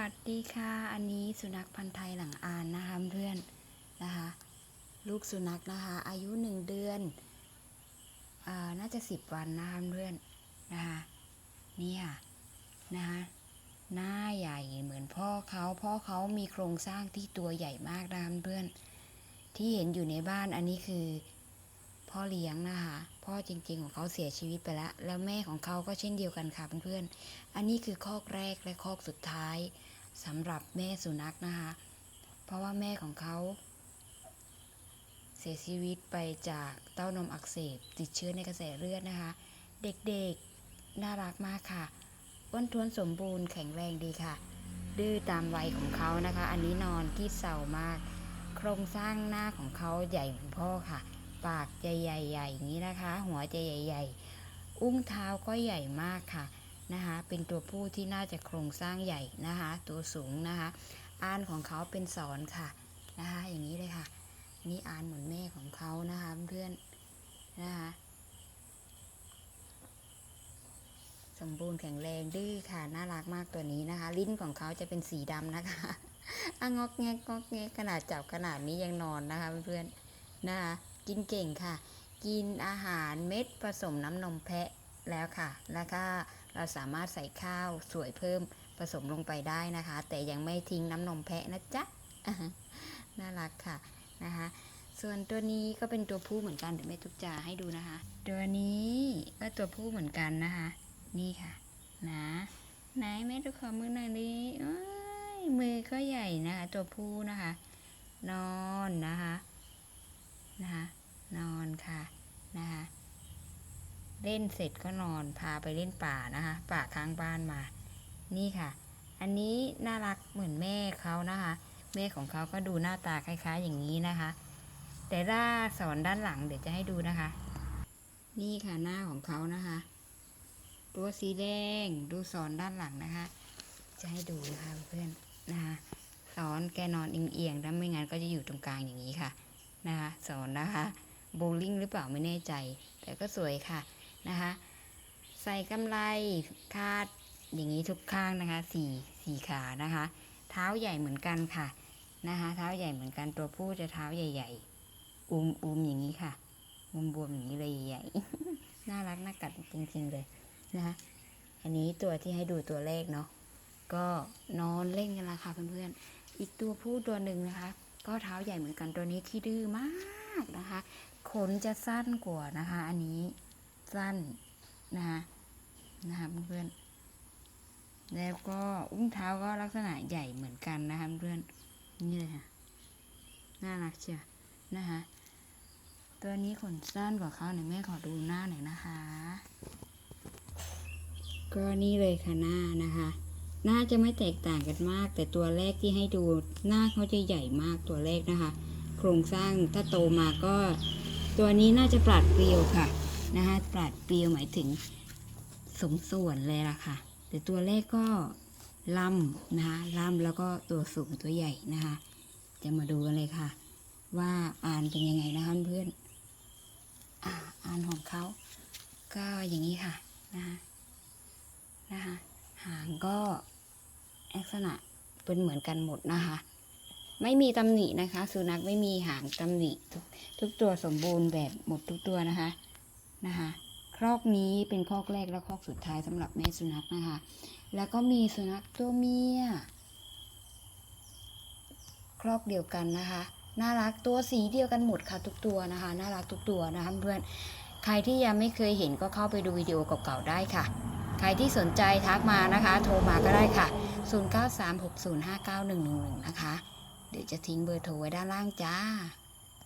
วัสดีค่ะ อันนี้สุนัขพันธ์ไทยหลังอานนะคะเพื่อนนะคะ ลูกสุนัขนะคะ อายุหนึ่งเดือนอ่าน่าจะสิบวันนะคะเพื่อนนะคะนี่ค่ะนะคะหน้าใหญ่เหมือนพ่อเขาพ่อเขามีโครงสร้างที่ตัวใหญ่มากนะคะเพื่อนที่เห็นอยู่ในบ้านอันนี้คือพ่อเลี้ยงนะคะ พ่อจริงๆของเขาเสียชีวิตไปแล้ว แล้วแม่ของเขาก็เช่นเดียวกันค่ะเพื่อนๆ อันนี้คือคอกแรกและคอกสุดท้าย สำหรับแม่สุนัขนะคะ เพราะว่าแม่ของเขา เสียชีวิตไปจากเต้านมอักเสบ ติดเชื้อในกระแสเลือดนะคะ เด็กๆน่ารักมากค่ะอ้วนท้วนสมบูรณ์แข็งแรงดีค่ะ ดื้อตามวัยของเขานะคะ อันนี้นอนที่เศร้ามาก โครงสร้างหน้าของเขาใหญ่เหมือนพ่อค่ะ ปากใหญ่ๆอย่างนี้นะคะ หัวจะใหญ่ ๆ อุ้งเท้าก็ใหญ่มากค่ะ นะคะ เป็นตัวผู้ที่น่าจะโครงสร้างใหญ่นะคะ ตัวสูงนะคะ อ่านของเขาเป็นสอนค่ะนะคะ อย่างนี้เลยค่ะ นี่อ่านเหมือนแม่ของเขานะคะเพื่อนนะคะสมบูรณ์แข็งแรงดื้อค่ะน่ารักมากตัวนี้นะคะ ลิ้นของเขาจะเป็นสีดำนะคะอะงอกแงกงอกแงกขนาดจับขนาดนี้ยังนอนนะคะเพื่อนๆนะคะกินเก่งค่ะ กินอาหารเม็ดผสมน้ำนมแพะแล้วค่ะ แล้วก็ เราสามารถใส่ข้าวสวยเพิ่มผสมลงไปได้นะคะ แต่ยังไม่ทิ้งน้ำนมแพะนะจ๊ะน่ารักค่ะนะคะ ส่วนตัวนี้ก็เป็นตัวผู้เหมือนกันเดี๋ยวแม่ทุกจ่าให้ดูนะคะ ตัวนี้ก็ตัวผู้เหมือนกันนะคะ นี่ค่ะ นะไหนแม่ดูขอมือหน่อยดิมือก็ใหญ่นะคะ ตัวผู้นะคะ นอนนะคะนะคะนอนค่ะนะคะ เล่นเสร็จก็นอนพาไปเล่นป่านะคะ ป่าข้างบ้านมา นี่ค่ะ อันนี้น่ารักเหมือนแม่เขานะคะ แม่ของเขาก็ดูหน้าตาคล้าย ๆ อย่างนี้นะคะ แต่ถ้าสอนด้านหลังเดี๋ยวจะให้ดูนะคะ นี่ค่ะหน้าของเขานะคะ ตัวสีแดงดูสอนด้านหลังนะคะ จะให้ดูนะคะเพื่อนนะคะสอนแกนอนเอียงๆแล้วไม่งั้นก็จะอยู่ตรงกลางอย่างนี้ค่ะนะคะสอนนะคะ โบว์ลิ่งหรือเปล่าไม่แน่ใจ แต่ก็สวยค่ะ นะคะ ใส่กำไรคาดอย่างนี้ทุกข้างนะคะสี่สี่ขานะคะ เท้าใหญ่เหมือนกันค่ะนะคะ เท้าใหญ่เหมือนกันตัวผู้จะเท้าใหญ่ ๆ อุ้มอุ้มอย่างนี้ค่ะบวมบวมๆอย่างนี้เลยใหญ่ๆน่ารักน่ากัดจริงๆเลยนะคะอันนี้ตัวที่ให้ดูตัวเลขเนาะก็นอนเล่นกันละค่ะเพื่อนๆอีกตัวผู้ตัวหนึ่งนะคะ ก็เท้าใหญ่เหมือนกันตัวนี้ขี้ดื้อมากนะคะขนจะสั้นกว่านะคะ อันนี้ สั้นนะคะนะคะเพื่อนๆแล้วก็อุ้งเท้าก็ลักษณะใหญ่เหมือนกันนะคะเพื่อนนี่เลยค่ะน่ารักเชียวนะคะตัวนี้ขนสั้นกว่าเขาหน่อยแม่ขอดูหน้าหน่อยนะคะ ก็นี่เลยค่ะหน้านะคะหน้าจะไม่แตกต่างกันมาก แต่ตัวแรกที่ให้ดูหน้าเขาจะใหญ่มากตัวแรกนะคะ โครงสร้างถ้าโตมาก็ ตัวนี้น่าจะปราดเปรียวค่ะ นะคะปราดเปรียวหมายถึงสมส่วนเลยล่ะค่ะ แต่ตัวแรกก็ลำนะคะลำแล้วก็ตัวสูงตัวใหญ่นะคะ จะมาดูกันเลยค่ะ ว่าอ่านเป็นยังไงนะคะเพื่อนอ่าอ่านของเขาก็อย่างนี้ค่ะนะคะนะคะหางก็ลักษณะเป็นเหมือนกันหมดนะคะ ไม่มีตำหนินะคะ สุนัขไม่มีหางตำหนิทุกทุกตัวสมบูรณ์แบบหมดทุกตัวนะคะ นะคะครอกนี้เป็นคอกแรกและคอกสุดท้ายสำหรับแม่สุนัขนะคะ แล้วก็มีสุนัขตัวเมียครอกเดียวกันนะคะ น่ารักตัวสีเดียวกันหมดค่ะทุกตัวนะคะ น่ารักทุกตัวนะคะเพื่อนใครที่ยังไม่เคยเห็นก็เข้าไปดูวิดีโอเก่าๆได้ค่ะ ใครที่สนใจทักมานะคะ โทรมาก็ได้ค่ะ 0936059111 นะคะ เดี๋ยวจะทิ้งเบอร์โทรไว้ด้านล่างจ้า